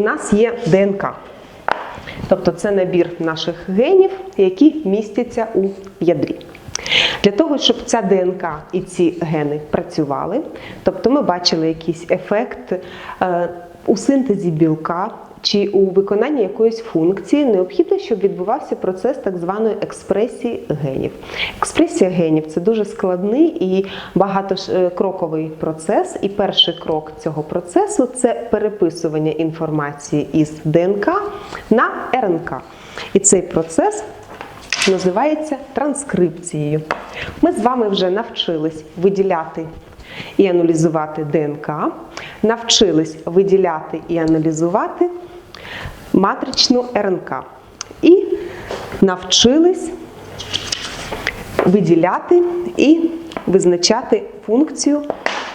нас є ДНК. Тобто це набір наших генів, які містяться у ядрі. Для того, щоб ця ДНК і ці гени працювали, тобто ми бачили якийсь ефект е, у синтезі білка чи у виконанні якоїсь функції, необхідно, щоб відбувався процес так званої експресії генів. Експресія генів це дуже складний і багатокроковий процес. І перший крок цього процесу це переписування інформації із ДНК на РНК. І цей процес називається транскрипцією. Ми з вами вже навчились виділяти і аналізувати ДНК, навчились виділяти і аналізувати матричну РНК. І навчились виділяти і визначати функцію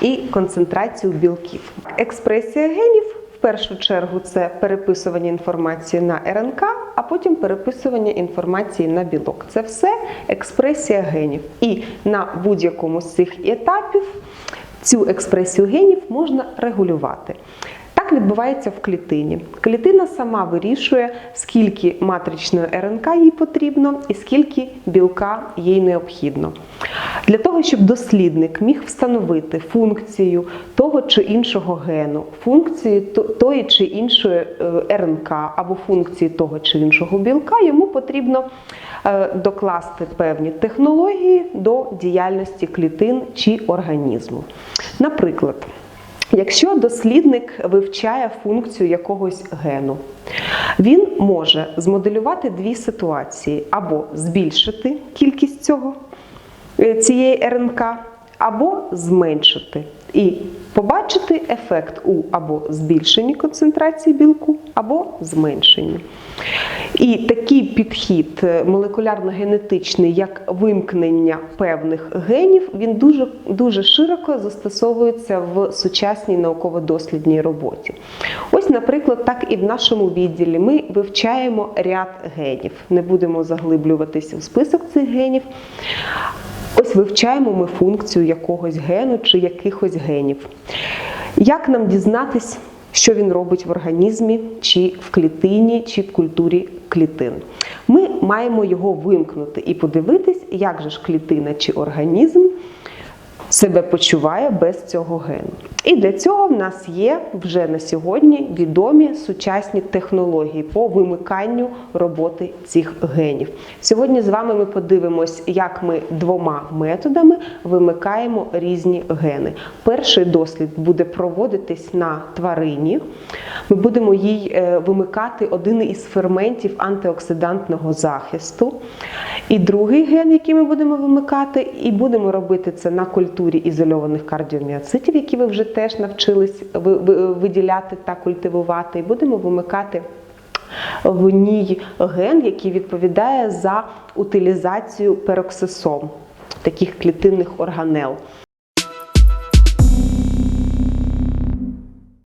і концентрацію білків. Експресія генів в першу чергу це переписування інформації на РНК, а потім переписування інформації на білок. Це все експресія генів. І на будь-якому з цих етапів цю експресію генів можна регулювати. Так відбувається в клітині. Клітина сама вирішує, скільки матричної РНК їй потрібно і скільки білка їй необхідно. Для того, щоб дослідник міг встановити функцію того чи іншого гену, функції то- тої чи іншої е, РНК або функції того чи іншого білка, йому потрібно е, докласти певні технології до діяльності клітин чи організму. Наприклад, Якщо дослідник вивчає функцію якогось гену, він може змоделювати дві ситуації: або збільшити кількість цього, е, цієї РНК, або зменшити. І побачити ефект у або збільшенні концентрації білку, або зменшенні. І такий підхід е, молекулярно-генетичний, як вимкнення певних генів, він дуже, дуже широко застосовується в сучасній науково-дослідній роботі. Ось, наприклад, так і в нашому відділі ми вивчаємо ряд генів. Не будемо заглиблюватися в список цих генів. Ось вивчаємо ми функцію якогось гену чи якихось генів. Як нам дізнатись, що він робить в організмі, чи в клітині, чи в культурі клітин? Ми маємо його вимкнути і подивитись, як же ж клітина чи організм себе почуває без цього гену. І для цього в нас є вже на сьогодні відомі сучасні технології по вимиканню роботи цих генів. Сьогодні з вами ми подивимось, як ми двома методами вимикаємо різні гени. Перший дослід буде проводитись на тварині. Ми будемо їй е, вимикати один із ферментів антиоксидантного захисту. І другий ген, який ми будемо вимикати, і будемо робити це на культурі ізольованих кардіоміоцитів, які ви вже теж навчились ви- ви- виділяти та культивувати. І будемо вимикати в ній ген, який відповідає за утилізацію пероксисом таких клітинних органел.